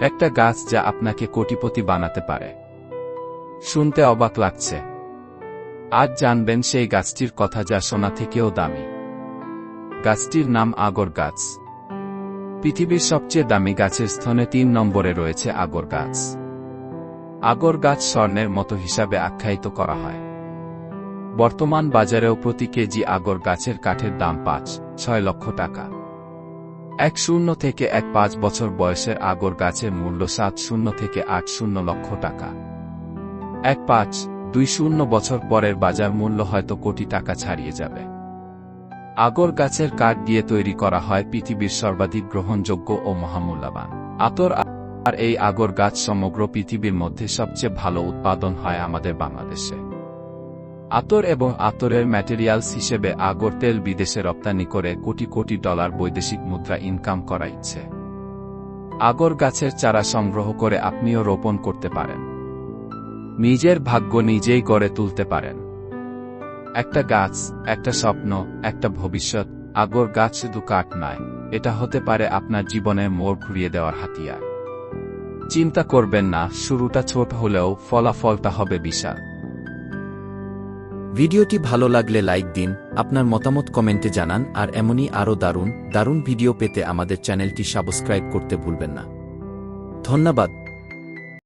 একটা গাছ যা আপনাকে কোটিপতি বানাতে পারে। শুনতে অবাক লাগছে। আজ জানবেন সেই গাছটির কথা যা সোনা থেকেও দামি। গাছটির নাম আগর গাছ। পৃথিবীর সবচেয়ে দামি গাছের স্থানে তিন নম্বরে রয়েছে আগর গাছ। আগর গাছ স্বর্ণের মতো হিসাবে আখ্যায়িত করা হয়। বর্তমান বাজারেও প্রতি কেজি আগর গাছের কাঠের দাম পাঁচ, ছয় লক্ষ টাকা। এক শূন্য থেকে এক পাঁচ বছর বয়সের আগর গাছের মূল্য সাত শূন্য থেকে আট শূন্য লক্ষ টাকা। এক পাঁচ, দুই শূন্য বছর পরের বাজার মূল্য হয়তো কোটি টাকা ছাড়িয়ে যাবে। আগর গাছের কাঠ দিয়ে তৈরি করা হয় পৃথিবীর সর্বাধিক গ্রহণযোগ্য ও মহামূল্যবান আতর আর এই আগর গাছ সমগ্র পৃথিবীর মধ্যে সবচেয়ে ভালো উৎপাদন হয় আমাদের বাংলাদেশে। আতর এবং আতরের ম্যাটেরিয়ালস হিসেবে আগর তেল বিদেশে রপ্তানি করে কোটি কোটি ডলার বৈদেশিক মুদ্রা ইনকাম করা ইচ্ছে আগর গাছের চারা সংগ্রহ করে আপনিও রোপণ করতে পারেন। নিজের ভাগ্য নিজেই গড়ে তুলতে পারেন। একটা গাছ, একটা স্বপ্ন, একটা ভবিষ্যৎ, আগর গাছ শুধু কাঠ নয়, এটা হতে পারে আপনার জীবনের মোড় ঘুরিয়ে দেওয়ার হাতিয়ার। চিন্তা করবেন না, শুরুটা ছোট হলেও ফলাফলটা হবে বিশাল। ভিডিওটি ভালো লাগলে লাইক দিন, আপনার মতামত কমেন্টে জানান, আর এমনই আরও দারুণ দারুণ ভিডিও পেতে আমাদের চ্যানেলটি সাবস্ক্রাইব করতে ভুলবেন না। ধন্যবাদ।